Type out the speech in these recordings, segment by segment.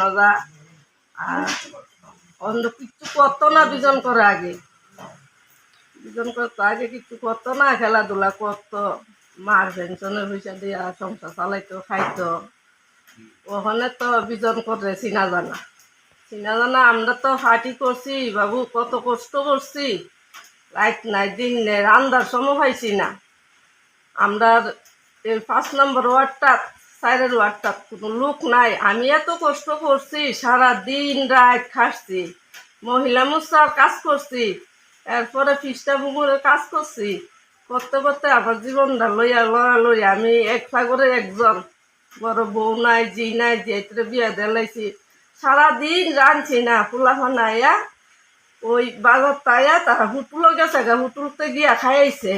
নজা। না দুজন করে আগে। দুজন আগে না, খেলাধুলা মার পেনশনের পয়সা দিয়া সংসার চালাইতো, খাইতো। ওখানে তো বিজন করে চিনা জানা। চিনা জানা, আমরা তো ফাটি করছি, বাবু কত কষ্ট করছি। রাত নাই, দিন নেই রান্দার সময় পাইছি না। আমরা এই পাঁচ নম্বর ওয়ার্ডটা সাইডের ওয়ার্ডটা কোনো লোক নাই। আমি এত কষ্ট করছি সারা দিন রাত খাসছি, মহিলা মুসার কাজ করছি, এরপরে ফিসটা বুমুরের কাজ করছি, করতে করতে আমার জীবনটা লইয়া লড়া লড়ি আমি এক সাগরে একজন, বড় বউ নাই, জি নাই যে বিয়া দেলাইছি সারাদিন রাঁধছি না পোলাফা নাইয়া ওই বাজার তাইয়া তারা হুটুলো গেছে গা হুটুলতে গিয়া খাইছে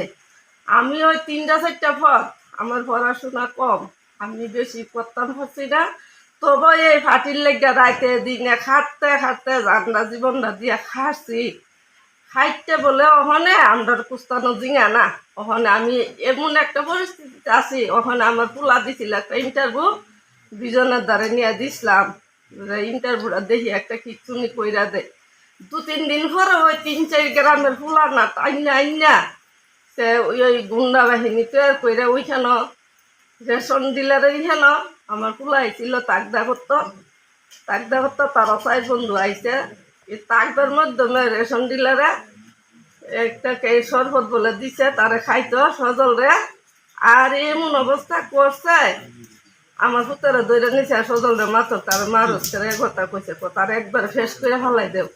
আমি ওই তিনটা চারটা পর আমার পড়াশোনা কম। আমি বেশি করতাম পারছি না। তবে এই ফাটির লেগা রাইতে দিনে খাটতে খাটতে জানলা জীবনটা দিয়া খাসি খাইতে বলে ওখানে আমরা কুস্তানো জিঙা না। ওখানে আমি এমন একটা পরিস্থিতিতে আছি, ওখানে আমার পোলা দিছিল একটা ইন্টারভিউ দুজনের দ্বারা নিয়ে দিছিলাম। ইন্টারভিউটা দেখি একটা কিচ্ছুনি কইরা দে দু তিন দিন পরে ওই তিন চার গ্রামের ফুলা না আইনা আইনা সে ওই গুন্ডা বাহিনী তৈরি করে ওইখানে রেশন ডিলারের এখানে আমার পোলা আইছিল তাকদা করতো তাকদা করতো তার চাই বন্ধু আইছে। এই তাকদার মাধ্যমে রেশন ডিলারে একটা কে শরবত বলে দিছে, তারে খাইতো সজল রে। আর এমন অবস্থা করছে, আমার পুতরে দৈরে নিছে, সজল রে মাত্র তার মারুস করে কথা কইছে তার একবার ফেস করে ফেলাই দেও।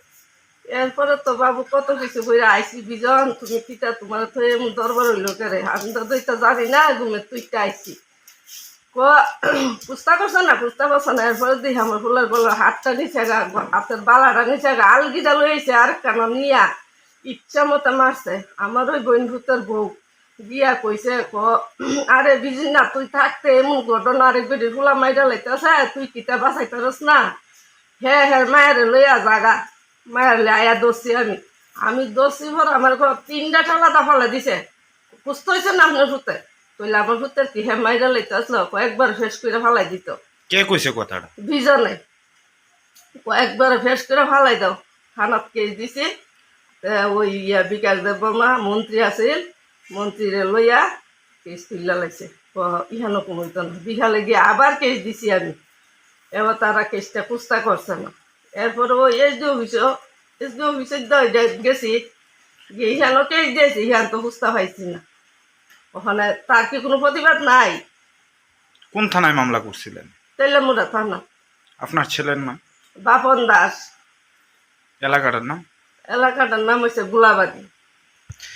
এরপরে তো বাবু কত কিছু করে আইসি বিজন, তুমি কিটা তোমার তো এমন দরবার হইল করে? আমি তো দুইটা জানি না ঘুমে তুইটা আইসি পুস্তা করছে না পুস্তা করছে না? এরপরে দেখি আমার ফুলের বলল, হাতটা নিচে গা হাতের বালাটা নিচে গা আলগিটা লইছে আর কেন নিয়া? ইচ্ছা মতো মারছে। আমার ওই বোন ভূতের বউ গিয়া কইছে, ক, আরে বিজি না, তুই থাকতে এমন ঘটনা আরেক বেটি ফুলা মাইরা লাইতেছে, তুই কিতা বাঁচাই পারস না? হ্যাঁ হ্যাঁ মায়ের লইয়া জাগা, মায়ের আয়া দোষী আমি। আমি দোষী ভর আমার ঘর তিনটা ঠালা দাফালে দিছে। সুস্থ হয়েছে না আপনার ভূতে কইলে আমার ভূতের কি? হ্যাঁ মাইরা লাইতে আসলো কয়েকবার ফেস করে ফালাই দিত। কে কইছে কথাটা? দুজনে কয়েকবার ফেস করে ফালাই দাও। থানাত কেস দিছে। ওই ইয়া বিকাশ দেব বর্মা মন্ত্রী আছিল। মন্ত্রীরে লইয়া কেস তুললা লাগছে ইহানো কমিত না। বিহালে গিয়ে আবার কেস দিছি আমি। এবার তারা কেসটা কুস্তা করছে না। এরপরে ওই S D office S D অফিসে গেছি। ইহানো কেস দিয়েছি। ইহান তো কুস্তা পাইছি না। ওখানে তার কি কোনো প্রতিবাদ নাই? কোন থানায় মামলা করছিলেন? তেলেমুরা থানা। আপনার ছেলের নাম? বাপন দাস। এলাকাটার নাম? এলাকাটার নাম হচ্ছে গোলাবাড়ি।